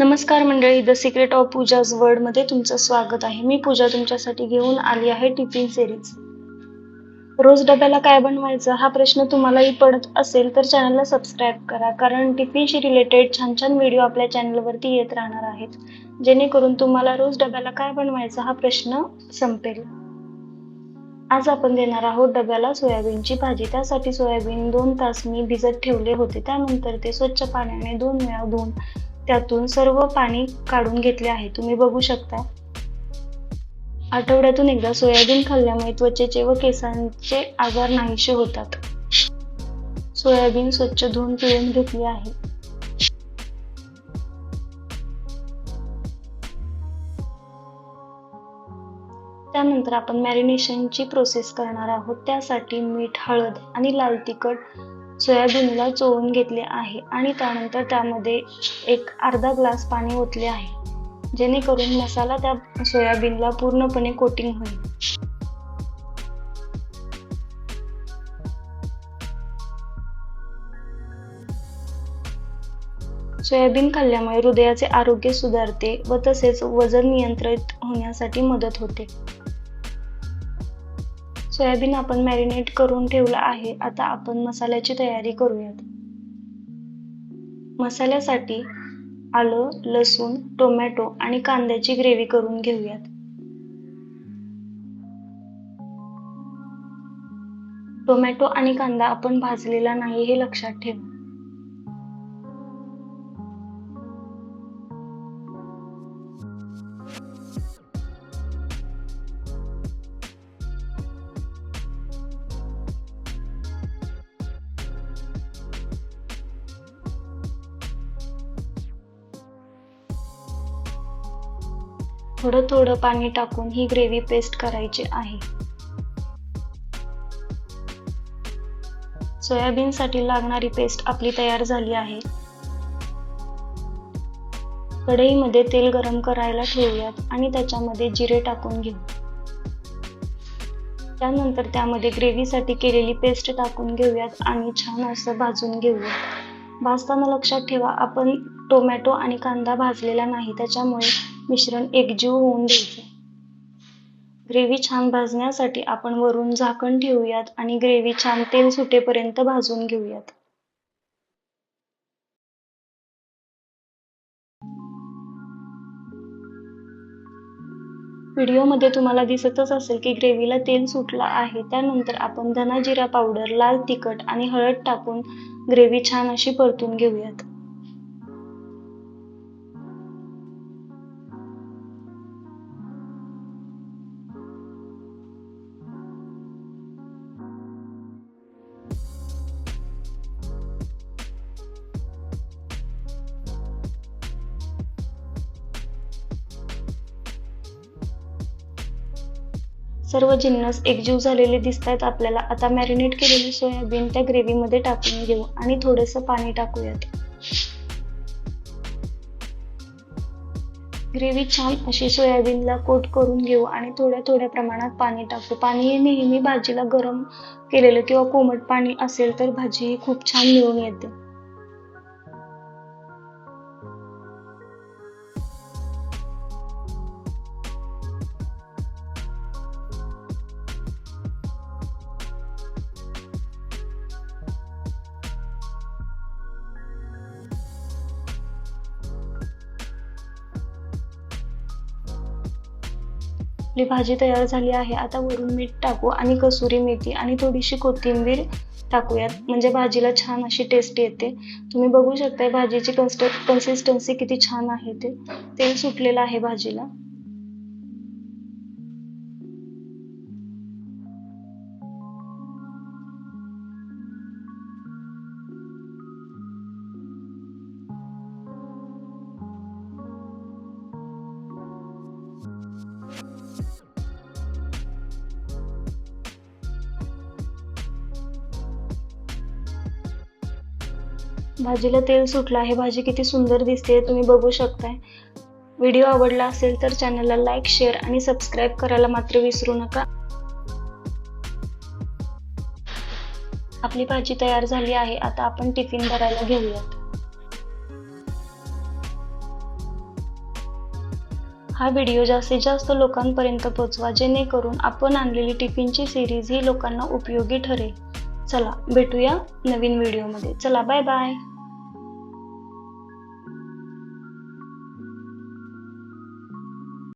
नमस्कार मंडळी the secret of Pooja's वर्ल्डमध्ये तुमचं स्वागत आहे. मी पूजा तुमच्यासाठी घेऊन आली आहे टिफिन सिरीज रोज डब्याला काय बनवायचं हा प्रश्न तुम्हालाही पडत असेल तर चॅनलला सबस्क्राईब करा कारण टिफिनशी रिलेटेड छान छान व्हिडिओ आपल्या चॅनलवरती येत राहणार आहेत. जेणेकरून तुम्हाला रोज डब्याला काय बनवायचा हा प्रश्न संपेल. आज आपण देणार आहोत डब्याला सोयाबीनची भाजी. त्यासाठी सोयाबीन दोन तास मी भिजत ठेवले होते. त्यानंतर ते स्वच्छ पाण्याने दोन वेळा धुवून त्यातून सर्व पाणी काढून घेतले आहे. तुम्ही बघू शकता. आठवड्यातून एकदा सोयाबीन खाल्ल्यामुळे त्वचेचे व केसांचे आजार नाहीसे होतात. सोयाबीन स्वच्छ धुवून पिळून घेतले आहे. त्यानंतर आपण मॅरिनेशनची प्रोसेस करणार आहोत. त्यासाठी मीठ हळद आणि लाल तिखट सोयाबीनला चोळून घेतले आहे आणि त्यानंतर त्यामध्ये एक अर्धा ग्लास पाणी ओतले आहे. जेणेकरून मसाला त्या सोयाबीनला पूर्णपणे कोटिंग होईल. सोयाबीन खाल्ल्यामुळे हृदयाचे आरोग्य सुधारते व तसेच वजन नियंत्रित होण्यासाठी मदत होते. सोयाबीन आपण मॅरिनेट करून ठेवलं आहे. आता आपण मसाल्याची तयारी करूयात. मसाल्यासाठी आलं लसूण टोमॅटो आणि कांद्याची ग्रेव्ही करून घेऊयात. टोमॅटो आणि कांदा आपण भाजलेला नाही हे लक्षात ठेवा. थोडं थोडं पाणी टाकून ही ग्रेव्ही पेस्ट करायची आहे. सोयाबीनसाठी लागणारी पेस्ट आपली तयार झाली आहे. कढईमध्ये तेल गरम करायला ठेवूयात आणि त्याच्यामध्ये जिरे टाकून घेऊ. त्यानंतर त्यामध्ये ग्रेव्हीसाठी केलेली पेस्ट टाकून घेऊयात आणि छान असं भाजून घेऊयात. भाजताना लक्षात ठेवा आपण टोमॅटो आणि कांदा भाजलेला नाही त्याच्यामुळे मिश्रण एकजीव होऊन द्यायचे. ग्रेव्ही छान भाजण्यासाठी आपण वरून झाकण ठेवूयात आणि ग्रेव्ही छान तेल सुटेपर्यंत भाजून घेऊयात. व्हिडिओमध्ये तुम्हाला दिसतच असेल की ग्रेव्हीला तेल सुटलं आहे. त्यानंतर आपण धना जिरा पावडर लाल तिखट आणि हळद टाकून ग्रेव्ही छान अशी परतून घेऊयात. सर्व जिन्नस एकजीव झालेले दिसत आपल्याला. आता मॅरिनेट केलेली सोयाबीन त्या ग्रेव्हीमध्ये टाकून घेऊ आणि थोडंसं पाणी टाकूयात. ग्रेव्ही छान अशी सोयाबीनला कोट करून घेऊ आणि थोड्या थोड्या प्रमाणात पाणी टाकू. पाणी हे नेहमी भाजीला गरम केलेलं किंवा कोमट पाणी असेल तर भाजी ही खूप छान मिळून येते. आपली भाजी तयार झाली आहे. आता वरून मीठ टाकू आणि कसुरी मेथी आणि थोडीशी कोथिंबीर टाकूयात. म्हणजे भाजीला छान अशी टेस्ट येते. तुम्ही बघू शकता भाजीची कन्स्ट कन्सिस्टन्सी किती छान आहे ते. तेल सुटलेलं आहे भाजीला. भाजीला तेल सुटलं आहे. भाजी किती सुंदर दिसते तुम्ही बघू शकताय. व्हिडिओ आवडला असेल तर चॅनलला लाईक शेअर आणि सबस्क्राईब करायला मात्र विसरू नका. आपली भाजी तयार झाली आहे. आता आपण टिफिन भरायला घेऊयात. हा व्हिडिओ जास्तीत जास्त लोकांपर्यंत पोहोचवा जेणेकरून आपण आणलेली टिफिनची सिरीज ही लोकांना उपयोगी ठरेल. चला भेटूया नवीन व्हिडिओमध्ये चला बाय बाय